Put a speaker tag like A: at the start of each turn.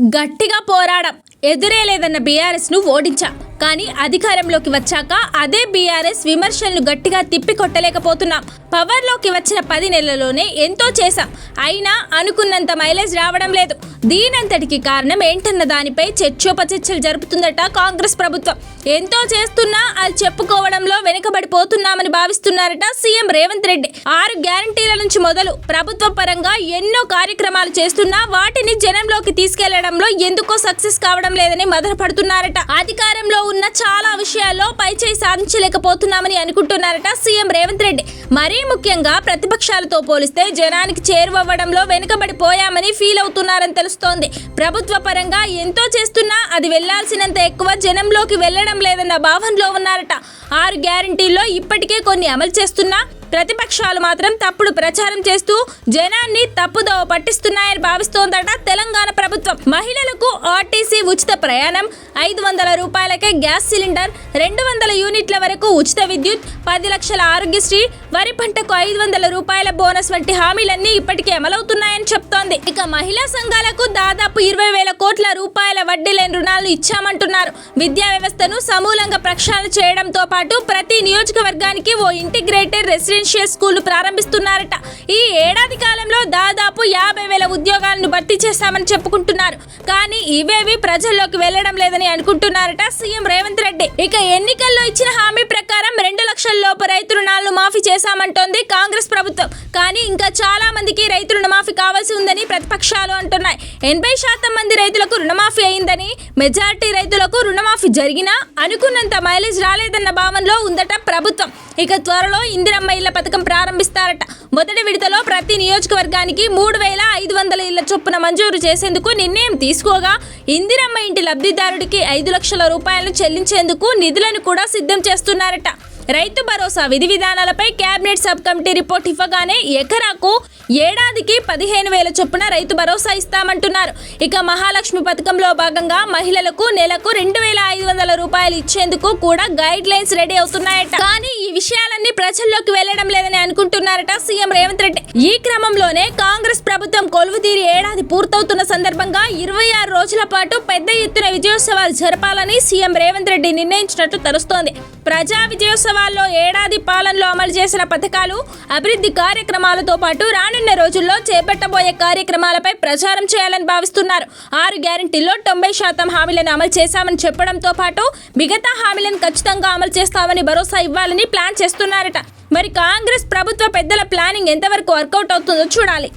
A: గట్టిగా పోరాడం. ఎదురే లేదన్న బీఆర్ఎస్ను ఓడించా. కానీ అధికారంలోకి వచ్చాక అదే బీఆర్ఎస్ విమర్శలను గట్టిగా తిప్పికొట్టలేకపోతున్నాం. పవర్లోకి వచ్చిన పది నెలల్లోనే ఎంతో చేశాం. అయినా అనుకున్నంత మైలేజ్ రావడం లేదు. దీనంతటికి కారణం ఏంటన్న దానిపై చర్చోపచర్చలు జరుపుతుందట కాంగ్రెస్ ప్రభుత్వం. ఎంతో చేస్తున్నా అది చెప్పుకోవడంలో వెనుకబడిపోతున్నామని భావిస్తున్నారట సీఎం రేవంత్ రెడ్డి. ఆరు గ్యారంటీల నుంచి మొదలు ప్రభుత్వ పరంగా ఎన్నో కార్యక్రమాలు చేస్తున్నా వాటిని జనంలోకి తీసుకెళ్ళడంలో ఎందుకో సక్సెస్ కావడం లేదని మదనపడుతున్నారట. అధికారంలో ఉన్న చాలా విషయాల్లో పైచేయి సాధించలేకపోతున్నామని అనుకుంటున్నారట సీఎం రేవంత్ రెడ్డి. మరీ ముఖ్యంగా ప్రతిపక్షాలతో పోలిస్తే జనానికి చేరువవ్వడంలో వెనుకబడిపోయామని ఫీల్ అవుతున్నారని తెలుస్తోంది. ప్రభుత్వ పరంగా ఎంతో చేస్తున్నా అది వెళ్ళాల్సినంత ఎక్కువ జనంలోకి వెళ్ళడం లేదన్న భావనలో ఉన్నారట. ఆరు గ్యారంటీల్లో ఇప్పటికే కొన్ని అమలు చేస్తున్నా ప్రతిపక్షాలు మాత్రం తప్పుడు ప్రచారం చేస్తూ జనాన్ని తప్పుదోవ పట్టిస్తున్నాయని భావిస్తోందట తెలంగాణ ప్రభుత్వం. మహిళలకు ఆర్టీసీ ఉచిత ప్రయాణం ఐదు వందల రూపాయలకే గ్యాస్ సిలిండర్ రెండు వందల యూనిట్ల వరకు ఉచిత విద్యుత్ పది లక్షల ఆరోగ్యశ్రీ వరి పంటకు ఐదు వందల రూపాయల బోనస్ వంటి హామీలన్నీ ఇప్పటికే అమలవుతున్నాయని చెప్తోంది. ఇక మహిళా సంఘాలకు దాదాపు ఇరవై వేల కోట్ల రూపాయల వడ్డీ లేని రుణాలు ఇచ్చామంటున్నారు. విద్యా వ్యవస్థను సమూలంగా ప్రక్షాళన చేయడంతో పాటు ప్రతి నియోజకవర్గానికి ఓ ఇంటిగ్రేటెడ్ రెసిడెన్షియల్ స్కూల్ ప్రారంభిస్తున్నారట. ఈ ఏడాది కాలంలో దాదాపు యాభై వేల ఉద్యోగాలను భర్తీ చేస్తామని చెప్పుకుంటున్నారు. కానీ ఇవేవి ప్రజల్లోకి వెళ్ళడం లేదని అనుకుంటున్నారట సీఎం రేవంత్ రెడ్డి. ఇక ఎన్నికల్లో ఇచ్చిన హామీ ప్రకారం రెండు లక్షల లోపు రైతులు రుణమాఫీ చేశామంటోంది కాంగ్రెస్ ప్రభుత్వం. కానీ ఇంకా చాలా మందికి రైతు రుణమాఫీ కావాల్సి ఉందని ప్రతిపక్షాలు అంటున్నాయి. ఎనభై శాతం మంది రైతులకు రుణమాఫీ అయిందని మెజారిటీ రైతులకు రుణమాఫీ జరిగినా అనుకున్నంత మైలేజ్ రాలేదన్న భావనలో ఉందట ప్రభుత్వం. ఇక త్వరలో ఇందిరమ్మ ఇళ్ళ పథకం ప్రారంభిస్తారట. మొదటి విడతలో ప్రతి నియోజకవర్గానికి మూడు వేల ఐదు వందల ఇళ్ళ చొప్పున మంజూరు చేసేందుకు నిర్ణయం తీసుకోగా ఇందిరమ్మ ఇంటి లబ్ధిదారుడికి ఐదు లక్షల రూపాయలను చెల్లించేందుకు నిధులను కూడా సిద్ధం చేస్తున్నారట. రైతు భరోసా విధి విధానాలపై కేబినెట్ సబ్ కమిటీ రిపోర్ట్ ఇవ్వగానే ఎకరాకు ఏడాదికి పదిహేను వేల చొప్పున రైతు భరోసా ఇస్తామంటున్నారు. ఇక మహాలక్ష్మి పథకంలో భాగంగా మహిళలకు నెలకు రెండు వేల ఐదు వందల రూపాయలు ఇచ్చేందుకు కూడా గైడ్ లైన్స్ రెడీ అవుతున్నాయట. కానీ ఈ విషయాలన్నీ ప్రజల్లోకి వెళ్ళడం లేదని అనుకుంటున్నారట సీఎం రేవంత్ రెడ్డి. ఈ క్రమంలోనే కాంగ్రెస్ ప్రభుత్వం కొలువుతీరి ఏడాది పూర్తవుతున్న సందర్భంగా ఇరవై ఆరు రోజుల పాటు పెద్ద ఎత్తున విజయోత్సవాలు జరపాలని సీఎం రేవంత్ రెడ్డి నిర్ణయించినట్లు తెలుస్తోంది. ప్రజా హైదరాబాద్లో ఏడాది పాలనలో అమలు చేసిన పథకాలు అభివృద్ధి కార్యక్రమాలతో పాటు రానున్న రోజుల్లో చేపట్టబోయే కార్యక్రమాలపై ప్రచారం చేయాలని భావిస్తున్నారు. ఆరు గ్యారంటీల్లో తొంభై శాతం హామీలను అమలు చేశామని చెప్పడంతో పాటు మిగతా హామీలను ఖచ్చితంగా అమలు చేస్తామని భరోసా ఇవ్వాలని ప్లాన్ చేస్తున్నారట. మరి కాంగ్రెస్ ప్రభుత్వ పెద్దల ప్లానింగ్ ఎంతవరకు వర్కౌట్ అవుతుందో చూడాలి.